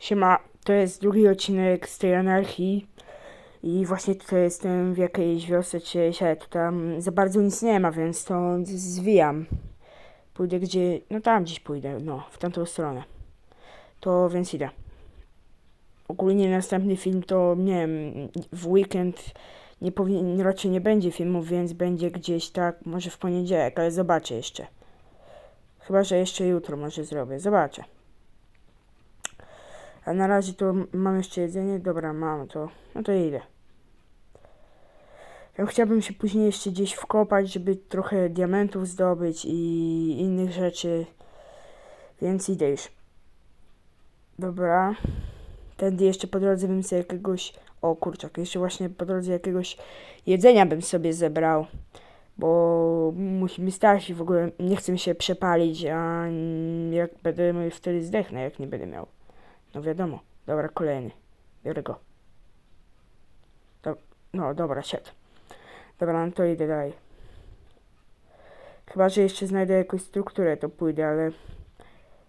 Siema, to jest drugi odcinek z tej anarchii i właśnie tutaj jestem w jakiejś wiosce czy się tu tam za bardzo nic nie ma, więc to zwijam. Pójdę gdzie, no tam gdzieś pójdę, no, w tamtą stronę. To więc idę. Ogólnie następny film to, nie wiem, w weekend nie powinien, raczej nie będzie filmów, więc będzie gdzieś tak, może w poniedziałek, ale zobaczę jeszcze. Chyba, że jeszcze jutro może zrobię, zobaczę. A na razie to mam jeszcze jedzenie. Dobra, mam to. No to idę. Ja chciałbym się później jeszcze gdzieś wkopać, żeby trochę diamentów zdobyć i innych rzeczy. Więc idę już. Dobra. Tędy jeszcze po drodze bym sobie jakiegoś... O kurczak, jeszcze właśnie po drodze jakiegoś jedzenia bym sobie zebrał. Bo musimy starsi w ogóle nie chcę mi się przepalić, a jak będę wtedy zdechnę, jak nie będę miał. No wiadomo. Dobra, kolejny. Biorę go. No dobra, siad. Dobra, no to idę dalej. Chyba, że jeszcze znajdę jakąś strukturę, to pójdę, ale...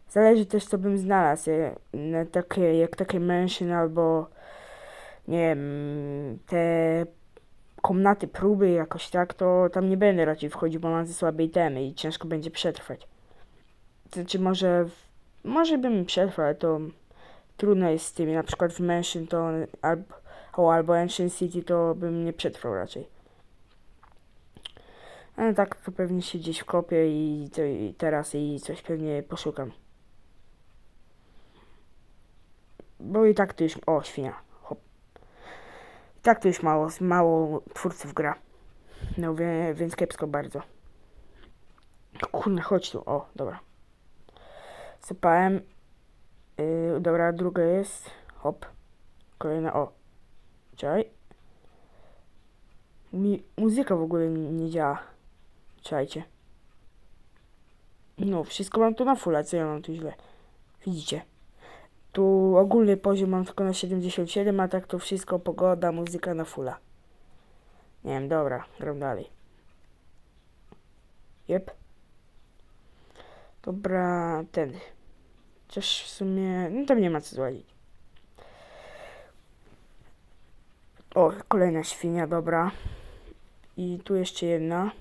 Zależy też, co bym znalazł. je- Na takie, jak takie mansion albo... Nie wiem, te komnaty próby jakoś tak, to tam nie będę raczej wchodził, bo mam ze słabe itemy i ciężko będzie przetrwać. Znaczy może... Może bym przetrwał, to trudno jest z tymi. Na przykład w Mansion to albo, o, albo Ancient City to bym nie przetrwał raczej. Ale tak to pewnie się gdzieś wkopię i, to, i teraz i coś pewnie poszukam. Bo i tak to już... O, świnia. Hop. I tak to już mało, mało twórców gra. No wie, więc kiepsko bardzo. Kurna, chodź tu. O, dobra. Sypałem. Yy, dobra, druga jest. Hop. Kolejna. O. Czekaj. Mi muzyka w ogóle nie, działa. Czekajcie. No, wszystko mam tu na fulla, co ja mam tu źle. Widzicie? Tu ogólny poziom mam tylko na 77, a tak to wszystko pogoda, muzyka na fulla. Nie wiem, dobra, gram dalej. Jep. Dobra, ten. Chociaż w sumie, no tam nie ma co złazić. O, kolejna świnia, dobra. I tu jeszcze jedna.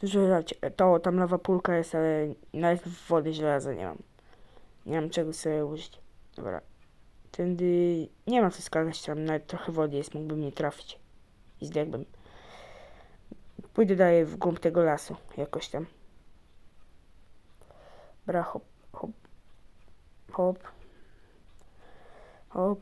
Dużo żarcie. To, tam lawa pulka jest, ale nawet wody żelaza nie mam. Nie mam czego sobie użyć. Dobra. Tędy nie ma co skakać, tam nawet trochę wody jest, mógłbym nie trafić. I zdechłbym. Pójdę dalej w głąb tego lasu, jakoś tam. Bra, hop, hop, hop.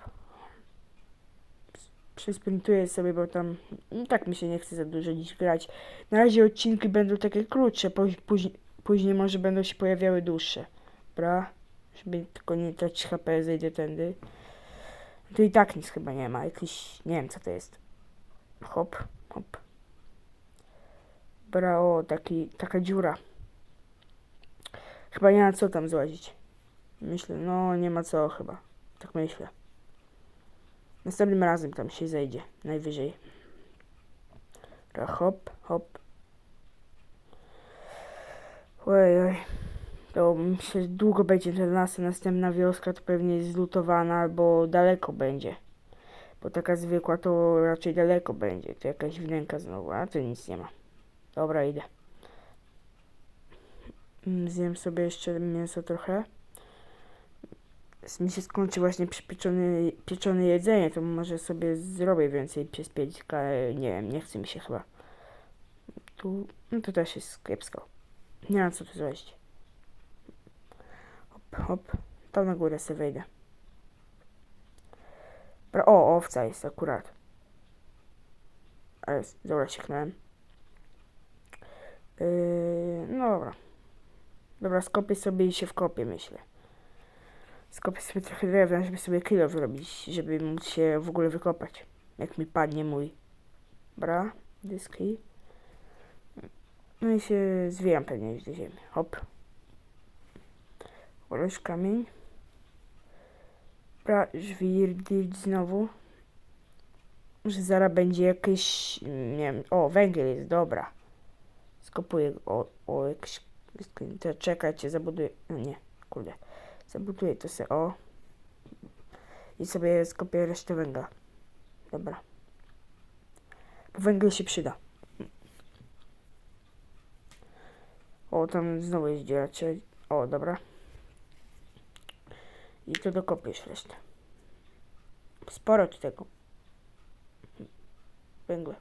Przesprintuję sobie, bo tam i tak mi się nie chce za dużo dziś grać. Na razie odcinki będą takie krótsze, póź, później, później może będą się pojawiały dłuższe. Bra, żeby tylko nie tracić HP, zejdę tędy. Tu i tak nic chyba nie ma, jakiś, nie wiem co to jest. Hop, hop. Bra, o, taki, taka dziura. Chyba nie ma co tam złazić. Myślę, no nie ma co chyba. Tak myślę. Następnym razem tam się zejdzie. Najwyżej. Hop, hop. Oj, oj. To że długo będzie ten las, następna wioska to pewnie jest zlutowana albo daleko będzie. Bo taka zwykła to raczej daleko będzie. To jakaś wnęka znowu, a tu nic nie ma. Dobra, idę. Mm, Zjem sobie jeszcze mięso trochę. Mi się skończy właśnie przypieczone pieczone jedzenie, to może sobie zrobię więcej przez pięćka, ale nie wiem, nie chce mi się chyba. Tu, no to też jest kiepsko. Nie ma co tu złożyć. Hop, hop. Tam na górę sobie wejdę. O, owca jest akurat. Ale, dobra, sieknąłem. Yy, no dobra. Dobra, skopię sobie i się wkopię, myślę. Skopię sobie trochę drewna, żeby sobie kilo wyrobić, żeby móc się w ogóle wykopać. Jak mi padnie mój. Bra, dyski. No i się zwijam pewnie już do ziemi. Hop. Oroś kamień. Bra, żwir, znowu. Że zaraz będzie jakieś, nie wiem, o, węgiel jest, dobra. Skopuję, o, o, jakieś, czekajcie, zabuduję, no nie, kurde. Zabuduję to se, o. i sobie skopię resztę węgla. Dobra. Bo węgiel się przyda. O, tam znowu jest dziura. czy- O, dobra. I to dokopiesz resztę. Sporo tu tego. Węgla.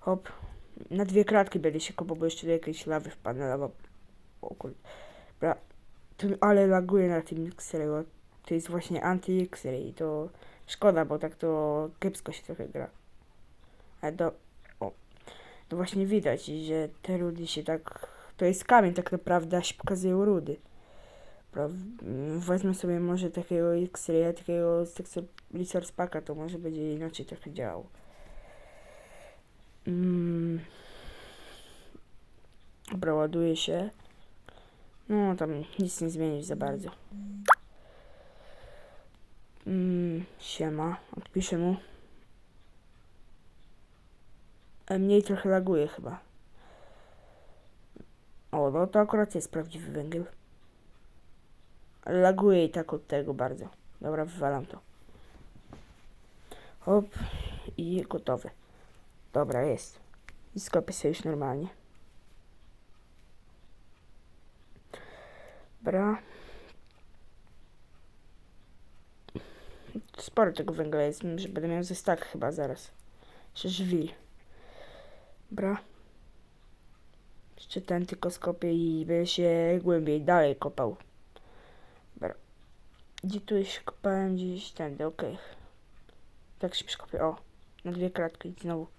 Hop. Na dwie kratki będę się kopał, bo jeszcze do jakiejś lawy wpadnę. Lawa. O. Dobra. Ale laguje na tym X-Ray. bo To jest właśnie anti-X-Ray. To szkoda, bo tak to kiepsko się trochę gra. Ale do... O. To właśnie widać, że te rudy się tak... To jest kamień tak naprawdę, a się pokazują rudy. Mm, Wezmę sobie może takiego X-Raya, takiego z Texas Resource Packa, to może będzie inaczej trochę działało. Mm. Dobra, ładuje się. No, tam nic nie zmienisz za bardzo. Mm, siema, odpiszę mu. E, Mniej trochę laguje chyba. O, no to akurat jest prawdziwy węgiel. Laguje i tak od tego bardzo. Dobra, wywalam to. Hop i gotowe. Dobra, jest. I skopię sobie już normalnie. Dobra. Sporo tego węgla jest, że będę miał ze chyba zaraz. Jeszcze żwil. Dobra. Jeszcze ten tylko skopię i będę się głębiej dalej kopał. Dobra. Gdzie tu się kopałem? Gdzieś tędy, okej. Tak się przekopię. O, na dwie kratki znowu.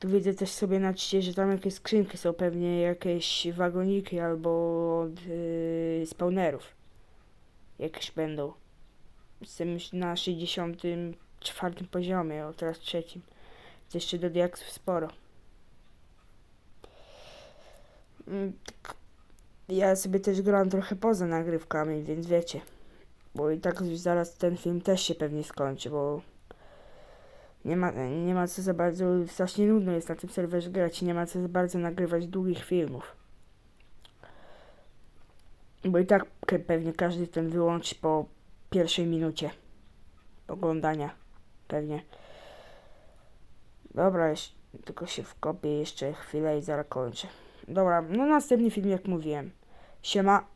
Tu widzę też sobie na czcie, że tam jakieś skrzynki są, pewnie jakieś wagoniki albo od yy, spawnerów. Jakieś będą. Jestem już na 64 poziomie, o teraz trzecim. Jest jeszcze do diaksów sporo. Mm, tak Ja sobie też gram trochę poza nagrywkami, więc wiecie. Bo i tak już zaraz ten film też się pewnie skończy, bo nie ma, nie ma co za bardzo, strasznie nudno jest na tym serwerze grać i nie ma co za bardzo nagrywać długich filmów. Bo i tak pewnie każdy ten wyłączy po pierwszej minucie oglądania. Pewnie. Dobra, jeszcze, tylko się wkopię jeszcze chwilę i zaraz kończę. Dobra, no następny film jak mówiłem. Siema.